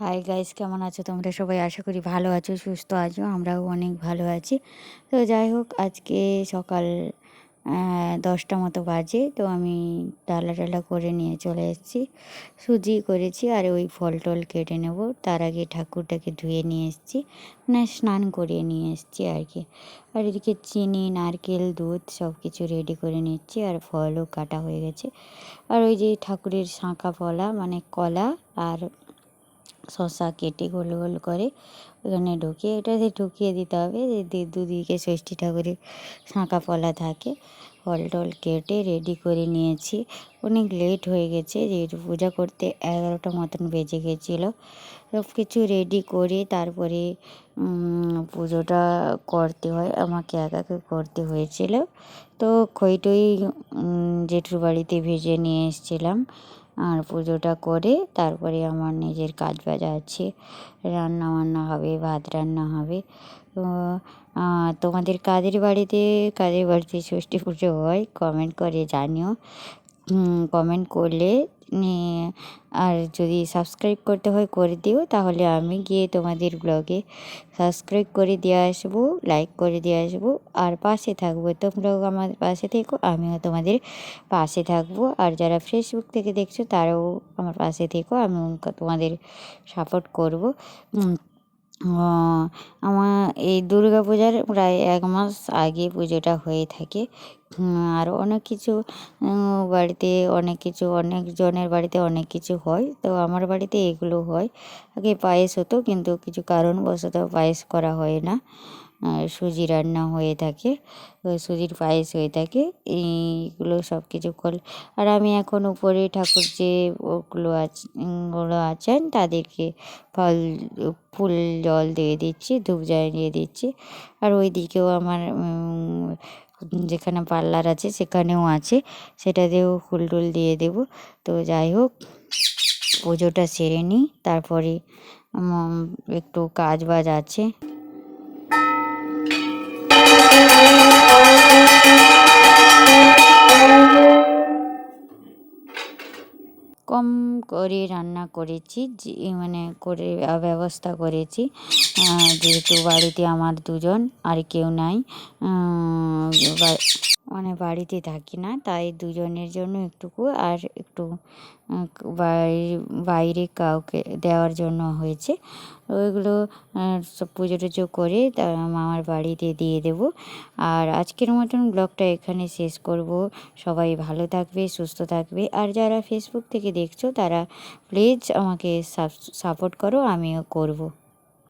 Hi guys কেমন আছো তোমরা সবাই? আশা করি ভালো আছো, সুস্থ আছো, আমরাও অনেক ভালো আছি। তো যাই হোক, আজকে সকাল দশটা মতো বাজে, তো আমি ডালা টালা করে নিয়ে চলে এসেছি, সুজি করেছি আর ওই ফল টল কেটে নেব। তার আগে ঠাকুরটাকে ধুয়ে নিয়ে এসেছি মানে স্নান করিয়ে নিয়ে এসেছি আর কি। আর এদিকে চিনি, নারকেল, দুধ সব কিছু রেডি করে নিচ্ছি আর ফলও কাটা হয়ে গেছে। আর ওই যে ঠাকুরের শাঁখা ফলা মানে কলা আর শশা কেটে গোল গোল করে ওখানে ঢুকিয়ে এটাতে ঢুকিয়ে দিতে হবে যে দুদিকে ষষ্ঠী ঠাকুরের শাঁখা ফলা থাকে। ফল টল কেটে রেডি করে নিয়েছি। অনেক লেট হয়ে গেছে, যেহেতু পূজা করতে এগারোটা মতন বেজে গেছিল। সব কিছু রেডি করে তারপরে পুজোটা করতে হয়। আমাকে একাকে করতে হয়েছিল। তো খইটই জেঠুর বাড়িতে ভেজে নিয়ে এসেছিলাম। আর পুজোটা করে তারপরে আমার নিজের কাজ বাজ আছে। রান্না বান্না হবে, ভাত রান্না হবে। তো তোমাদের কাদের বাড়িতে কাদের বাড়িতে ষষ্ঠী পুজো হয়? কমেন্ট করে জানিও। কমেন্ট করলে আর যদি সাবস্ক্রাইব করতে হয় করে দিও, তাহলে আমি গিয়ে তোমাদের ব্লগে সাবস্ক্রাইব করে দিয়ে আসব লাইক করে দিয়ে আসব, আর পাশে থাকব। তোমরাও আমার পাশে থেকো, আমিও তোমাদের পাশে থাকব। আর যারা ফেসবুক থেকে দেখছ, তারাও আমার পাশে থেকো আমি তোমাদের সাপোর্ট করব। আমার এই দুর্গা পূজার প্রায় এক মাস আগে পুজোটা হয়ে থাকে। আর অনেক কিছু বাড়িতে অনেক কিছু, অনেক জনের বাড়িতে অনেক কিছু হয়। তো আমার বাড়িতে এগুলো হয়। আগে পায়েস হতো, কিন্তু কিছু কারণবশত পায়েস করা হয় না। সুজি রান্না হয়ে থাকে সুজির পায়েস হয়ে থাকে, এইগুলো সব কিছু কর, আর আমি এখন উপরে ঠাকুর যে ওগুলো আছে গুলো আছেন তাদেরকে ফল, ফুল, জল দিয়ে দিচ্ছি, ধূপ জ্বালিয়ে দিচ্ছি, আর ওই দিকেও আমার যেখানে পার্লার আছে সেখানেও আছে সেটাতেও ফুল টুল দিয়ে দেবো, তো যাই হোক, পুজোটা সেরে নিই, তারপরে একটু কাজ বাজ আছে। কম করে রান্না করেছি মানে করে ব্যবস্থা করেছি। যেহেতু বাড়িতে আমার দুজন আর কেউ নাই মানে বাড়িতে থাকি না, তাই দুজনের জন্য একটুকু আর একটু বাইরে কাউকে দেওয়ার জন্য হয়েছে। ওইগুলো সব পুজো টুজো করে মামার বাড়িতে দিয়ে দেব। আর আজকের মতন ব্লগটা এখানে শেষ করব। সবাই ভালো থাকবে, সুস্থ থাকবে। আর যারা ফেসবুক থেকে দেখছ, তারা প্লিজ আমাকে সাপোর্ট করো, আমিও করব।